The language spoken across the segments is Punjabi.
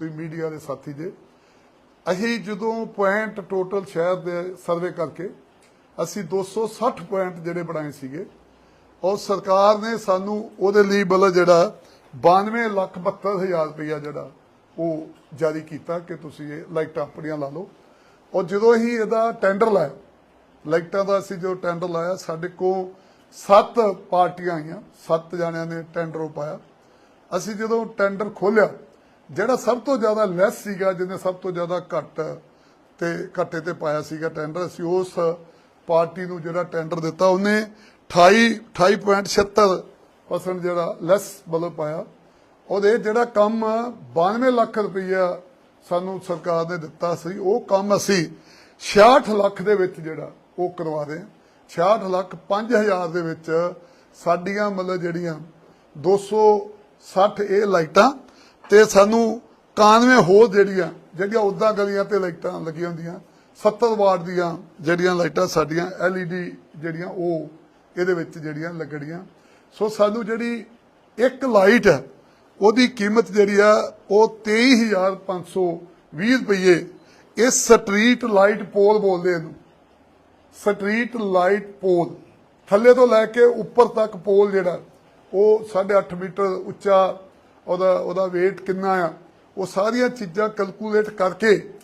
ਤੁਸੀਂ ਮੀਡੀਆ ਦੇ ਸਾਥੀ ਜੇ, ਅਸੀਂ ਜਦੋਂ ਪੁਆਇੰਟ ਟੋਟਲ ਸ਼ਹਿਰ ਦੇ ਸਰਵੇ ਕਰਕੇ ਅਸੀਂ 260 ਪੁਆਇੰਟ ਜਿਹੜੇ ਬਣਾਏ ਸੀਗੇ ਔਰ ਸਰਕਾਰ ਨੇ ਸਾਨੂੰ ਉਹਦੇ ਲਈ ਬਲ ਜਿਹੜਾ 92 ਲੱਖ 72 ਹਜ਼ਾਰ ਰੁਪਇਆ ਜਿਹੜਾ ਉਹ ਜਾਰੀ ਕੀਤਾ ਕਿ ਤੁਸੀਂ ਇਹ ਲਾਈਟਾਂ ਆਪਣੀਆਂ ਲਾ ਲਓ। ਔਰ ਜਦੋਂ ਅਸੀਂ ਇਹਦਾ ਟੈਂਡਰ ਲਾਇਆ, ਲਾਈਟਾਂ ਦਾ ਅਸੀਂ ਜੋ ਟੈਂਡਰ ਲਾਇਆ, ਸਾਡੇ ਕੋਲ ਸੱਤ ਪਾਰਟੀਆਂ ਆਈਆਂ, ਸੱਤ ਜਣਿਆਂ ਨੇ ਟੈਂਡਰ ਪਾਇਆ। ਅਸੀਂ ਜਦੋਂ ਟੈਂਡਰ ਖੋਲਿਆ ਜਿਹੜਾ ਸਭ ਤੋਂ ਜ਼ਿਆਦਾ ਲੈਸ ਸੀਗਾ, ਜਿਹਨੇ ਸਭ ਤੋਂ ਜ਼ਿਆਦਾ ਘੱਟ ਤੇ ਘੱਟੇ ਤੇ ਪਾਇਆ ਸੀਗਾ ਟੈਂਡਰ ਅਸੀਂ ਉਸ ਪਾਰਟੀ ਨੂੰ ਜਿਹੜਾ ਟੈਂਡਰ ਦਿੱਤਾ, ਉਹਨੇ 28 28.76% ਜਿਹੜਾ ਲੈਸ ਮਤਲਬ ਪਾਇਆ। ਉਹਦੇ ਜਿਹੜਾ ਕੰਮ 92 ਲੱਖ ਰੁਪਈਆ ਸਾਨੂੰ ਸਰਕਾਰ ਨੇ ਦਿੱਤਾ ਸੀ, ਉਹ ਕੰਮ ਅਸੀਂ 66 ਲੱਖ ਦੇ ਵਿੱਚ ਜਿਹੜਾ ਉਹ ਕਰਵਾ ਰਹੇ ਹਾਂ। 66 ਲੱਖ 5000 ਦੇ ਵਿੱਚ ਸਾਡੀਆਂ ਮਤਲਬ ਜਿਹੜੀਆਂ 260 ਇਹ ਲਾਈਟਾਂ ਤੇ ਸਾਨੂੰ 91 ਹੋਰ ਜਿਹੜੀਆਂ ਜਿਹੜੀਆਂ ਉਦਾਂ ਗਲੀਆਂ ਤੇ ਲਾਈਟਾਂ ਲੱਗੀਆਂ ਹੁੰਦੀਆਂ 70 ਵਾਟ ਦੀਆਂ ਜਿਹੜੀਆਂ ਲਾਈਟਾਂ ਸਾਡੀਆਂ LED ਜਿਹੜੀਆਂ, ਉਹ ਇਹਦੇ ਵਿੱਚ ਜਿਹੜੀਆਂ ਲੱਗਣੀਆਂ। ਸੋ ਸਾਨੂੰ ਜਿਹੜੀ ਇੱਕ ਲਾਈਟ ਹੈ, ਉਹਦੀ ਕੀਮਤ ਜਿਹੜੀ ਆ, ਉਹ 23520 ਰੁਪਏ ਇਹ ਸਟਰੀਟ ਲਾਈਟ ਪੋਲ ਬੋਲਦੇ ਇਹਨੂੰ। Street light pole. ਥੱਲੇ ਤੋਂ ਲੈ ਕੇ ਉੱਪਰ ਤੱਕ ਪੋਲ ਜਿਹੜਾ, ਉਹ 8.5 ਮੀਟਰ ਉੱਚਾ ਉਹਦਾ ਉਹਦਾ weight ਕਿੰਨਾ ਆ, ਉਹ ਸਾਰੀਆਂ ਚੀਜ਼ਾਂ ਕੈਲਕੂਲੇਟ ਕਰਕੇ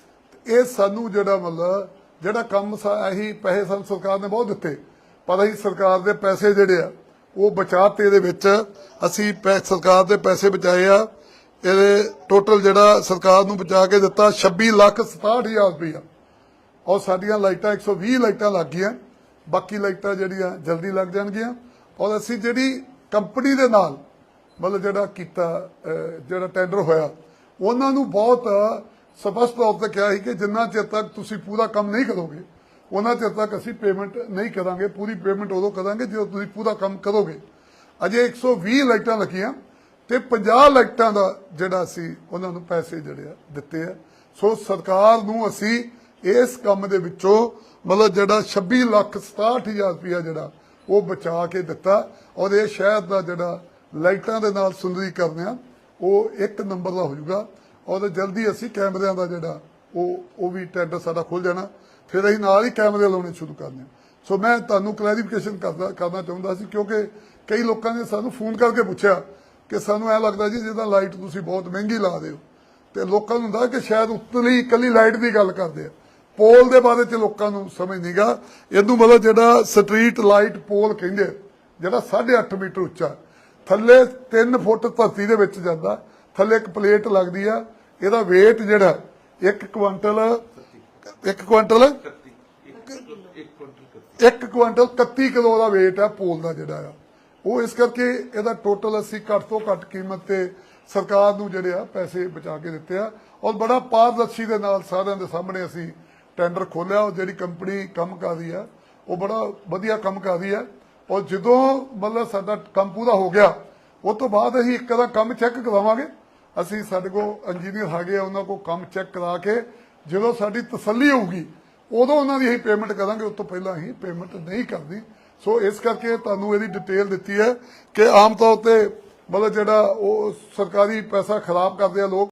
ਇਹ ਸਾਨੂੰ ਜਿਹੜਾ ਮਤਲਬ, ਜਿਹੜਾ ਕੰਮ ਸਾ, ਇਹੀ ਪੈਸੇ ਸਾਨੂੰ ਸਰਕਾਰ ਨੇ ਬਹੁਤ ਦਿੱਤੇ। ਪਰ ਅਸੀਂ ਸਰਕਾਰ ਦੇ ਪੈਸੇ ਜਿਹੜੇ ਆ, ਉਹ ਬਚਾਤੇ ਇਹਦੇ ਵਿੱਚ ਅਸੀਂ ਪੈ- ਸਰਕਾਰ ਦੇ ਪੈਸੇ ਬਚਾਏ ਆ। ਇਹਦੇ ਟੋਟਲ ਜਿਹੜਾ ਸਰਕਾਰ ਨੂੰ ਬਚਾ ਕੇ ਦਿੱਤਾ 26 ਲੱਖ 67000 ਰੁਪਇਆ ਔਰ ਸਾਡੀਆਂ ਲਾਈਟਾਂ 120 ਲਾਈਟਾਂ ਲੱਗ ਗਈਆਂ। ਬਾਕੀ ਲਾਈਟਾਂ ਜਿਹੜੀਆਂ ਜਲਦੀ ਲੱਗ ਜਾਣਗੀਆਂ। ਔਰ ਅਸੀਂ ਜਿਹੜੀ ਕੰਪਨੀ ਦੇ ਨਾਲ ਮਤਲਬ ਜਿਹੜਾ ਕੀਤਾ ਜਿਹੜਾ ਟੈਂਡਰ ਹੋਇਆ, ਉਹਨਾਂ ਨੂੰ ਬਹੁਤ ਸਪਸ਼ਟ ਤੌਰ ਤੇ ਕਿਹਾ ਸੀ ਕਿ ਜਿੰਨਾ ਚਿਰ ਤੱਕ ਤੁਸੀਂ ਪੂਰਾ ਕੰਮ ਨਹੀਂ ਕਰੋਗੇ, ਉਹਨਾਂ ਚਿਰ ਤੱਕ ਅਸੀਂ ਪੇਮੈਂਟ ਨਹੀਂ ਕਰਾਂਗੇ, ਪੂਰੀ ਪੇਮੈਂਟ ਉਦੋਂ ਕਰਾਂਗੇ ਜਦੋਂ ਤੁਸੀਂ ਪੂਰਾ ਕੰਮ ਕਰੋਗੇ। ਅਜੇ 120 ਲਾਈਟਾਂ ਲੱਗੀਆਂ ਤੇ 50 ਲਾਈਟਾਂ ਦਾ ਜਿਹੜਾ ਅਸੀਂ ਉਹਨਾਂ ਨੂੰ ਪੈਸੇ ਜਿਹੜੇ ਆ ਦਿੱਤੇ ਆ। ਸੋ ਸਰਕਾਰ ਨੂੰ ਅਸੀਂ ਇਸ ਕੰਮ ਦੇ ਵਿੱਚੋਂ ਮਤਲਬ ਜਿਹੜਾ 26 ਲੱਖ 67000 ਰੁਪਇਆ ਜਿਹੜਾ ਉਹ ਬਚਾ ਕੇ ਦਿੱਤਾ ਔਰ ਇਹ ਸ਼ਹਿਰ ਦਾ ਜਿਹੜਾ ਲਾਈਟਾਂ ਦੇ ਨਾਲ ਸੁੰਦਰੀਕਰਨ ਆ ਉਹ ਇੱਕ ਨੰਬਰ ਦਾ ਹੋ ਜਾਊਗਾ। ਔਰ ਜਲਦੀ ਅਸੀਂ ਕੈਮਰਿਆਂ ਦਾ ਜਿਹੜਾ ਉਹ ਉਹ ਵੀ ਟੈਂਡਰ ਸਾਡਾ ਖੁੱਲ ਜਾਣਾ। ਫਿਰ ਅਸੀਂ ਨਾਲ ਹੀ ਕੈਮਰੇ ਲਾਉਣੇ ਸ਼ੁਰੂ ਕਰਨੇ ਆ। ਸੋ ਮੈਂ ਤੁਹਾਨੂੰ ਕਲੈਰੀਫਿਕੇਸ਼ਨ ਕਰਦਾ ਕਰਨਾ ਚਾਹੁੰਦਾ ਸੀ ਕਿਉਂਕਿ ਕਈ ਲੋਕਾਂ ਨੇ ਸਾਨੂੰ ਫੋਨ ਕਰਕੇ ਪੁੱਛਿਆ ਕਿ ਸਾਨੂੰ ਐ ਲੱਗਦਾ ਜੀ ਜਿਹਦਾ ਲਾਈਟ ਤੁਸੀਂ ਬਹੁਤ ਮਹਿੰਗੀ ਲਾ ਰਹੇ ਹੋ। ਤੇ ਲੋਕਾਂ ਨੂੰ ਹੁੰਦਾ ਕਿ ਸ਼ਾਇਦ ਉਤਲੀ ਇਕੱਲੀ ਲਾਈਟ ਦੀ ਗੱਲ ਕਰਦੇ ਆ। ਪੋਲ ਦੇ ਬਾਰੇ ਚ ਲੋਕਾਂ ਨੂੰ ਸਮਝ ਨਹੀਂਗਾ ਇਹਨੂੰ ਮਤਲਬ ਜਿਹੜਾ ਸਟਰੀਟ ਲਾਈਟ ਪੋਲ ਕਹਿੰਦੇ ਆ, ਜਿਹੜਾ 8.5 ਮੀਟਰ ਉੱਚਾ। ਥੱਲੇ 3 ਫੁੱਟ ਧਰਤੀ ਦੇ ਵਿੱਚ ਜਾਂਦਾ, ਥੱਲੇ ਇੱਕ ਪਲੇਟ ਲੱਗਦੀ ਆ, ਇਹਦਾ weight ਜਿਹੜਾ 1 ਕੁਇੰਟਲ 1 ਕੁਇੰਟਲ 1 ਕੁਇੰਟਲ 31 ਕਿਲੋ ਦਾ weight ਆ ਪੋਲ ਦਾ ਜਿਹੜਾ ਆ। ਉਹ ਇਸ ਕਰਕੇ ਇਹਦਾ ਟੋਟਲ ਅਸੀਂ ਘੱਟ ਤੋਂ ਘੱਟ ਕੀਮਤ ਤੇ ਸਰਕਾਰ ਨੂੰ ਜਿਹੜੇ ਆ ਪੈਸੇ ਬਚਾ ਕੇ ਦਿੱਤੇ ਆ। ਔਰ ਬੜਾ ਪਾਰਦਰਸ਼ੀ ਦੇ ਨਾਲ ਸਾਰਿਆਂ ਦੇ ਸਾਹਮਣੇ ਅਸੀਂ ਟੈਂਡਰ ਖੋਲਿਆ ਉਹ ਜਿਹੜੀ ਕੰਪਨੀ ਕੰਮ ਕਰਦੀ ਆ, ਉਹ ਬੜਾ ਵਧੀਆ ਕੰਮ ਕਰਦੀ ਆ। ਔਰ ਜਦੋਂ ਮਤਲਬ ਸਾਡਾ ਕੰਮ ਪੂਰਾ ਹੋ ਗਿਆ, ਉਹ ਤੋਂ ਬਾਅਦ ਅਸੀਂ ਇੱਕ ਦਾ ਕੰਮ ਚੈੱਕ ਕਰਾਵਾਂਗੇ ਅਸੀਂ ਸਾਡੇ ਕੋਲ ਇੰਜੀਨੀਅਰ ਹੈਗੇ ਆ, ਉਹਨਾਂ ਕੋਲ ਕੰਮ ਚੈੱਕ ਕਰਾ ਕੇ ਜਦੋਂ ਸਾਡੀ ਤਸੱਲੀ ਹੋਊਗੀ, ਉਦੋਂ ਉਹਨਾਂ ਦੀ ਅਸੀਂ ਪੇਮੈਂਟ ਕਰਾਂਗੇ, ਉਸ ਤੋਂ ਪਹਿਲਾਂ ਅਸੀਂ ਪੇਮੈਂਟ ਨਹੀਂ ਕਰਦੀ ਸੋ ਇਸ ਕਰਕੇ ਤੁਹਾਨੂੰ ਇਹਦੀ ਡਿਟੇਲ ਦਿੱਤੀ ਹੈ ਕਿ ਆਮ ਤੌਰ ਤੇ ਮਤਲਬ ਜਿਹੜਾ ਉਹ ਸਰਕਾਰੀ ਪੈਸਾ ਖਰਾਬ ਕਰਦੇ ਆ ਲੋਕ